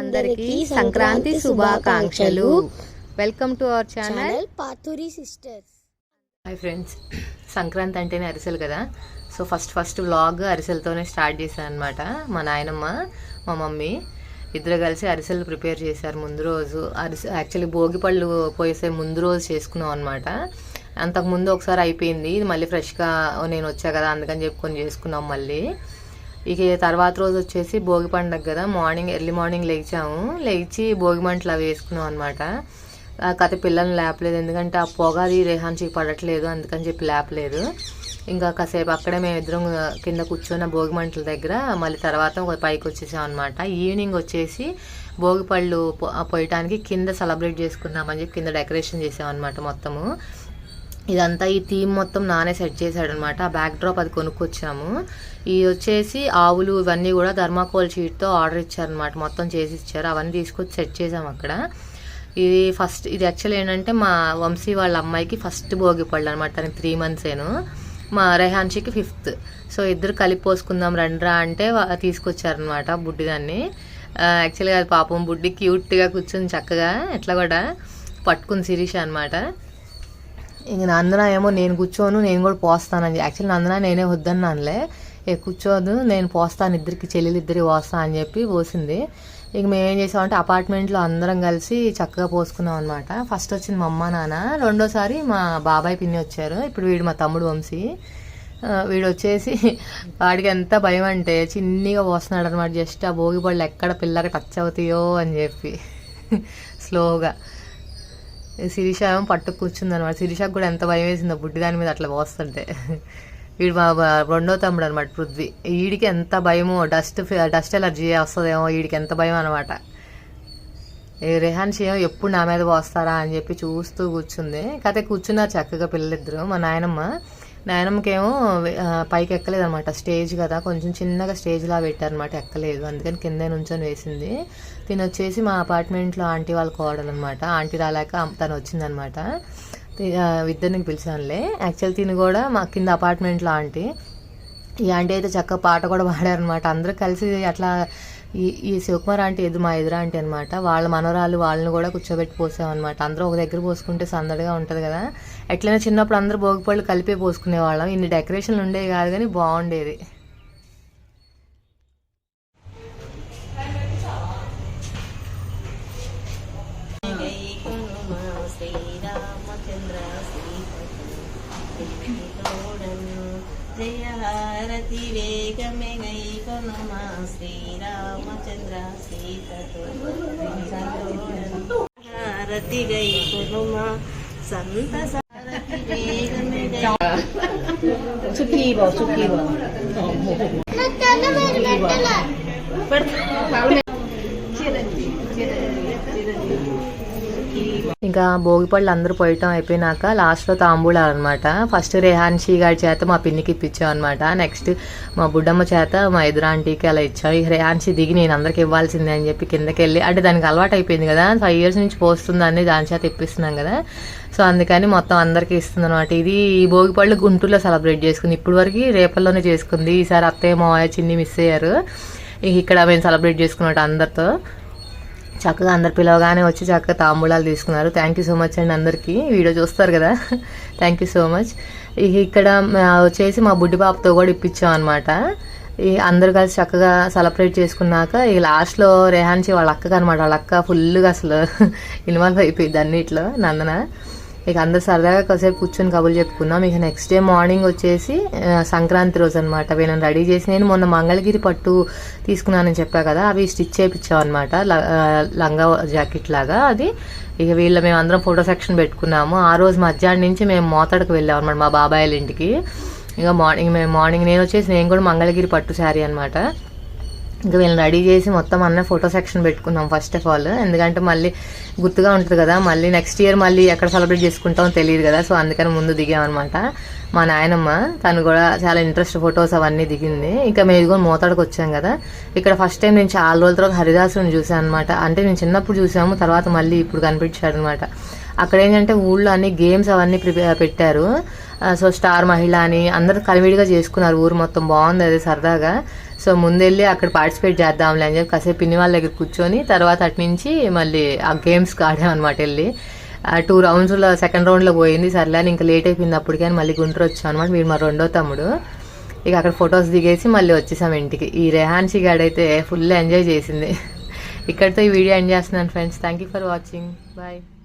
అందరికీ సంక్రాంతి శుభాకాంక్షలు. Welcome to our channel Pathuri sisters hi friends Sankranti అంటేనే అరిసెలు కదా? సో ఫస్ట్ ఫస్ట్ వ్లాగ్ అరిసెలతోనే స్టార్ట్ చేశాను అనమాట మా నాయనమ్మ మా మమ్మీ ఇద్దరు కలిసి అరిసెలు ప్రిపేర్ చేశారు ముందు రోజు. అరిసె యాక్చువల్లీ భోగి పళ్ళు పోసే ముందు రోజు చేసుకున్నాం అనమాట అంతకుముందు ఒకసారి అయిపోయింది. ఇది మళ్ళీ ఫ్రెష్గా నేను వచ్చా కదా అందుకని చెప్పి కొన్ని చేసుకున్నాం మళ్ళీ. ఇక తర్వాత రోజు వచ్చేసి భోగి పండుగ కదా మార్నింగ్ ఎర్లీ మార్నింగ్ లేచాము. లేచి భోగి మంటలు అవి వేసుకున్నాం అనమాట కథ పిల్లల్ని లేపలేదు ఎందుకంటే ఆ పొగ అది రేహాన్షికి పడట్లేదు అందుకని చెప్పి లేపలేదు. ఇంకా కాసేపు అక్కడే మేము ఇద్దరం కింద కూర్చున్న భోగి మంటల దగ్గర మళ్ళీ తర్వాత ఒక పైకి వచ్చేసాం అనమాట ఈవినింగ్ వచ్చేసి భోగి పళ్ళు పోయటానికి కింద సెలబ్రేట్ చేసుకున్నామని చెప్పి కింద డెకరేషన్ చేసాం అనమాట మొత్తము. ఇదంతా ఈ థీమ్ మొత్తం నానే సెట్ చేశాడు అనమాట ఆ బ్యాక్ డ్రాప్ అది కొనుక్కొచ్చాము. ఇది వచ్చేసి ఆవులు ఇవన్నీ కూడా థర్మాకోల్ షీట్తో ఆర్డర్ ఇచ్చారనమాట. మొత్తం చేసి ఇచ్చారు. అవన్నీ తీసుకొచ్చి సెట్ చేసాం అక్కడ. ఇది ఫస్ట్ ఇది యాక్చువల్ ఏంటంటే మా వంశీ వాళ్ళ అమ్మాయికి ఫస్ట్ భోగి పళ్ళు అనమాట తనకి త్రీ మంత్సేను మా రెహాన్షికి ఫిఫ్త్ సో ఇద్దరు కలిపి పోసుకుందాం రండ్రా అంటే తీసుకొచ్చారనమాట బుడ్డిదాన్ని. యాక్చువల్గా అది పాపం బుడ్డి క్యూట్గా కూర్చుని చక్కగా. ఎట్లా కూడా పట్టుకుని శిరీష అనమాట. ఇంక నందన ఏమో నేను కూర్చోను నేను కూడా పోస్తానని యాక్చువల్లీ నందన నేనే వద్దన్నానులే. ఏ కూర్చోదు నేను పోస్తాను ఇద్దరికి చెల్లెలు ఇద్దరికి పోస్తాను అని చెప్పి పోసింది. ఇక మేమేం చేసామంటే అపార్ట్మెంట్లో అందరం కలిసి చక్కగా పోసుకున్నాం అనమాట ఫస్ట్ వచ్చింది మా అమ్మ నాన్న. రెండోసారి మా బాబాయ్ పిన్ని వచ్చారు. ఇప్పుడు వీడు మా తమ్ముడు వంశీ. వీడు వచ్చేసి వాడికి ఎంత భయం అంటే చిన్నగా పోస్తున్నాడు అనమాట జస్ట్ ఆ భోగి పళ్ళు ఎక్కడ పిల్లకి టచ్ అవుతాయో అని చెప్పి. స్లోగా శిరీష ఏమో పట్టు కూర్చుంది అనమాట శిరీషకు కూడా ఎంత భయం వేసిందో బుడ్డి దాని మీద అట్లా పోస్తుంటే. వీడు మా రెండో తమ్ముడు అనమాట పృథ్వీ. వీడికి ఎంత భయమో డస్ట్ డస్ట్ ఎలర్జీ వస్తుందేమో వీడికి ఎంత భయం అనమాట రెహాన్ ఏమో ఎప్పుడు నా మీద పోస్తారా అని చెప్పి చూస్తూ కూర్చుంది. కాకపోతే కూర్చున్నారు చక్కగా పిల్లలిద్దరు. మా నాయనమ్మ నాయనమ్మకేమో పైకి ఎక్కలేదు అనమాట స్టేజ్ కదా కొంచెం చిన్నగా స్టేజ్లా పెట్టారనమాట. ఎక్కలేదు. అందుకని కింద నుంచొని వేసింది. తిని వచ్చేసి మా అపార్ట్మెంట్లో ఆంటీ వాళ్ళ కోడలు అనమాట ఆంటీ రాలేక తను వచ్చిందనమాట ఇద్దరిని పిలిచానులే. యాక్చువల్ తిని కూడా మా కింద అపార్ట్మెంట్లో ఆంటీ. ఈ ఆంటీ అయితే చక్కగా పాట కూడా పాడారనమాట. అందరూ కలిసి అట్లా ఈ ఈ శివకుమార్ ఆంటీ ఎదురు మా ఎదురు ఆంటీ అనమాట వాళ్ళ మనవరాలు వాళ్ళని కూడా కూర్చోబెట్టి పోసామన్నమాట అందరూ ఒక దగ్గర పోసుకుంటే సందడిగా ఉంటుంది కదా. ఎట్లయినా చిన్నప్పుడు అందరూ భోగిపళ్ళు కలిపే పోసుకునేవాళ్ళం ఇన్ని డెకరేషన్లు ఉండేవి కాదు కానీ బాగుండేది. జయ హారతి వేగమే గై కొనుమా శ్రీరామచంద్ర సీతతో హారతి గై కొనుమా సంత సారథి ఇంకా భోగిపళ్ళు అందరూ పోయటం అయిపోయినాక లాస్ట్లో తాంబూలాలు అనమాట ఫస్ట్ రేహాన్షి గారి చేత మా పిన్నికి ఇప్పించాం అనమాట నెక్స్ట్ మా బుడ్డమ్మ చేత మా ఎదురు ఆంటీకి అలా ఇచ్చాం. ఈ రేహాన్షి దిగి నేను అందరికి ఇవ్వాల్సిందే అని చెప్పి కిందకి వెళ్ళి అంటే దానికి అలవాటు అయిపోయింది కదా ఫైవ్ ఇయర్స్ నుంచి పోస్తుందని దాని చేత ఇప్పిస్తున్నాం కదా. సో అందుకని మొత్తం అందరికీ ఇస్తుంది అనమాట ఇది ఈ భోగిపళ్ళు గుంటూరులో సెలబ్రేట్ చేసుకుంది. ఇప్పుడు వరకు రేపల్లోనే చేసుకుంది. ఈసారి అత్తయ్య మావయ్య చిన్ని మిస్ అయ్యారు. ఇక ఇక్కడ మేము సెలబ్రేట్ చేసుకున్నట్టు అందరితో. చక్కగా అందరు పిలవగానే వచ్చి చక్కగా తాంబూలాలు తీసుకున్నారు. థ్యాంక్ యూ సో మచ్ అండి అందరికీ. వీడియో చూస్తారు కదా. థ్యాంక్ యూ సో మచ్ ఇక ఇక్కడ మా- వచ్చేసి మా బుడ్డి పాపతో కూడా ఇప్పించాం అనమాట ఈ అందరు కలిసి చక్కగా సెలబ్రేట్ చేసుకున్నాక ఈ లాస్ట్లో రేహాన్సి వాళ్ళ అక్కగా అనమాట వాళ్ళ అక్క ఫుల్గా అసలు ఇన్వాల్వ్ అయిపోయింది అన్నిట్లో. నందన. ఇక అందరు సరదాగా కాసేపు కూర్చొని కబుర్లు చెప్పుకున్నాం ఇక నెక్స్ట్ డే మార్నింగ్ వచ్చేసి సంక్రాంతి రోజు అనమాట వీళ్ళని రెడీ చేసి నేను మొన్న మంగళగిరి పట్టు తీసుకున్నానని చెప్పా కదా అవి స్టిచ్ చేయించాం అనమాట లంగా జాకెట్ లాగా అది. ఇక వీళ్ళ మేము అందరం ఫోటో సెక్షన్ పెట్టుకున్నాము. ఆ రోజు మధ్యాహ్నం నుంచి మేము మోతడకు వెళ్ళాం అనమాట మా బాబాయ్ ఇంటికి. ఇక మార్నింగ్ మేము మార్నింగ్ నేను వచ్చేసి నేను కూడా మంగళగిరి పట్టు శారీ అనమాట ఇంకా వీళ్ళని రెడీ చేసి మొత్తం అన్న ఫోటో సెక్షన్ పెట్టుకున్నాం ఫస్ట్ ఆఫ్ ఆల్ ఎందుకంటే మళ్ళీ గుర్తుగా ఉంటుంది కదా మళ్ళీ నెక్స్ట్ ఇయర్ మళ్ళీ ఎక్కడ సెలబ్రేట్ చేసుకుంటామో తెలియదు కదా సో అందుకని ముందు దిగామన్నమాట. మా నాయనమ్మ తను కూడా చాలా ఇంట్రెస్ట్ ఫొటోస్ అవన్నీ దిగింది. ఇంకా మేము కూడా మోతాడుకు వచ్చాం కదా. ఇక్కడ ఫస్ట్ టైం నేను చాలా రోజుల తర్వాత హరిదాసుని చూసాను అనమాట అంటే నేను చిన్నప్పుడు చూసాము తర్వాత మళ్ళీ ఇప్పుడు కనిపించాడు అనమాట అక్కడ ఏంటంటే ఊళ్ళో అన్ని గేమ్స్ అవన్నీ ప్రిపేర్ పెట్టారు. సో స్టార్ మహిళ అని అందరూ కలివిడిగా చేసుకున్నారు. ఊరు మొత్తం బాగుంది అది సరదాగా. సో ముందెళ్ళి అక్కడ పార్టిసిపేట్ చేద్దాంలే అని చెప్పి కాసేపు పిన్ని వాళ్ళ దగ్గర కూర్చొని తర్వాత అటు నుంచి మళ్ళీ ఆ గేమ్స్కి ఆడామన్నమాట వెళ్ళి. ఆ టూ రౌండ్స్లో సెకండ్ రౌండ్లో పోయింది. సర్లే అని ఇంకా లేట్ అయిపోయింది అప్పటికే అని మళ్ళీ గుంటూరు వచ్చాం అనమాట మీరు మా రెండో తమ్ముడు. ఇక అక్కడ ఫొటోస్ దిగేసి మళ్ళీ వచ్చేసాం ఇంటికి. ఈ రెహాన్షి గాడైతే ఫుల్ ఎంజాయ్ చేసింది. ఇక్కడితో ఈ వీడియో ఎండ్ చేస్తున్నాను friends thank you for watching bye